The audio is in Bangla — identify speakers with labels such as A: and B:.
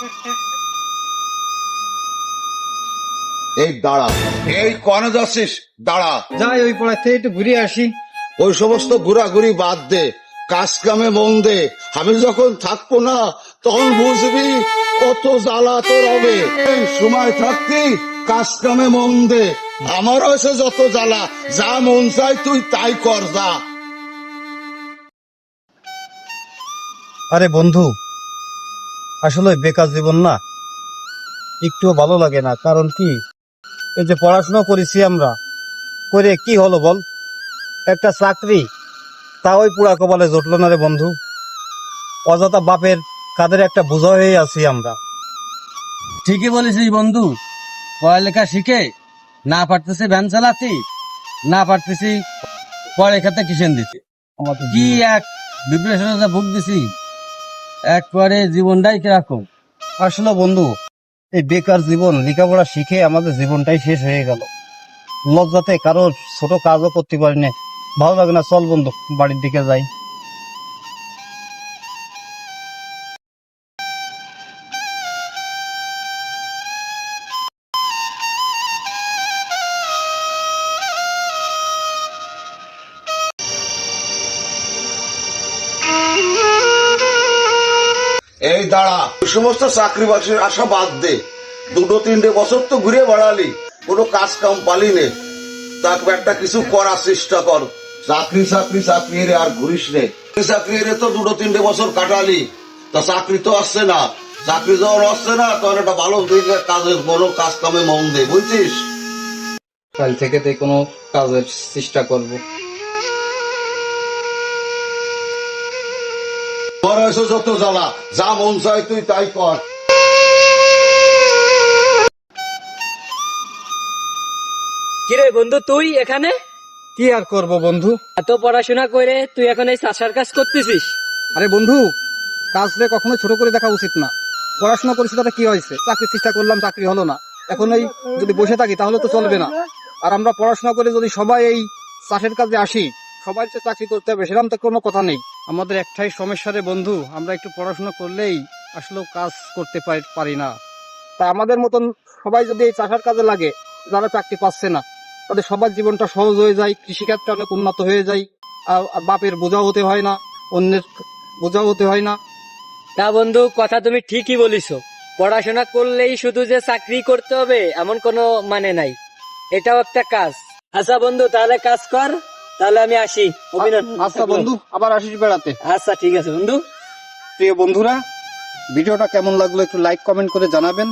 A: এই দাঁড়া। এই কনে যাচ্ছিস? দাঁড়া।
B: যাই ওই থেকে একটু ঘুরে আসি।
A: ওই সমস্ত ঘোরাঘুরি বাদ দে কাজ কামে মন দে। আমি যখন থাকব না তখন বুঝবি কত জ্বালা তোর হবে। এই সময় থাকতি কাজ কামে মন দে। আমার হয়েছে যত জ্বালা যা মন চাই তুই তাই কর যা।
B: আরে বন্ধু আসলে বেকার জীবন না। একটুও ভালো লাগে না কারণ কি? এই যে পড়াশোনা করেছি আমরা করে কি হলো বল? একটা চাকরি তা ওই পুরা কপালে জুটলো না রে বন্ধু। অযথা বাপের কাদের একটা বোঝা হয়ে আছি আমরা।
C: ঠিকই বলেছিস বন্ধু পড়ালেখা শিখে না পারতেছি ভ্যান চালাতে না পারতেছি পড়ালেখাতে কিষেন দিতে। কি এক ডিপ্রেশনে ভুগ দিছি একবারে জীবনটাই কীরকম?
B: আসলে বন্ধু, এই বেকার জীবন, লেখাপড়া শিখে আমাদের জীবনটাই শেষ হয়ে গেল। লজ্জাতে কারোর ছোট কাজও করতে পারি না ভালো লাগে না, চল বন্ধু, বাড়ির দিকে যাই।
A: এই দাঁড়া। সমস্ত চাকরি বাকরির আশা বাদ দে। দুটো তিনটে বছর তো ঘুরে বেড়ালি। কোনো কাজ কাম পালি নে। একটা কিছু করার চেষ্টা কর। চাকরি চাকরি চাকরি রে আর ঘুরিস নে। চাকরি চাকরি রে তো দুটো তিনটে বছর কাটালি। তা চাকরি তো আসছে না। চাকরি যখন আসছে না। তখন একটা ভালো দিকে কাজের বড় কাজ কামে মন দে, বুঝছিস?
B: কাল থেকে তো কোনো কাজের চেষ্টা করব।
A: তোর যত জ্বালা যা মন চাই তুই তাই কর।
D: কিরে বন্ধু তুই এখানে?
B: কি আর করব বন্ধু?
D: এত পড়াশোনা করে তুই এখন এই চাষার কাজ করতেছিস?
B: আরে বন্ধু কাজলে কখনো ছোট করে দেখা উচিত না। পড়াশোনা করেছি তাতে কি হয়েছে? চাকরি চেষ্টা করলাম চাকরি হলো না। এখন এই যদি বসে থাকি তাহলে তো চলবে না। আর আমরা পড়াশোনা করে যদি সবাই এই চাষের কাজে আসি সবাই চাকরি করতে হবে সেরকম তো কোনো কথা নেই। আমাদের একটাই সমস্যা রে বন্ধু, আমরা একটু পড়াশোনা করলেই আসলেও কাজ করতে পারি- না। তা আমাদের মতন সবাই যদি এই চাষার কাজে লাগে, যারা চাকরি পাচ্ছে না, তাদের সবার জীবনটা সহজ হয়ে যায়, কৃষিক্ষেত্রে অনেক উন্নত হয়ে যায়, আর বাপের বোঝা হতে হয় না, অন্যের বোঝা হতে হয় না।
D: তা বন্ধু, কথা তুমি ঠিকই বলিছো। পড়াশোনা করলেই শুধু যে চাকরি করতে হবে, এমন কোনো মানে নাই। এটাও একটা কাজ। আচ্ছা বন্ধু, তাহলে কাজ কর। তাহলে আমি আসি অভিনন্দন
B: আচ্ছা বন্ধু আবার আসিস বেড়াতে।
D: আচ্ছা ঠিক আছে বন্ধু।
B: প্রিয় বন্ধুরা ভিডিওটা কেমন লাগল একটু লাইক কমেন্ট করে জানাবেন।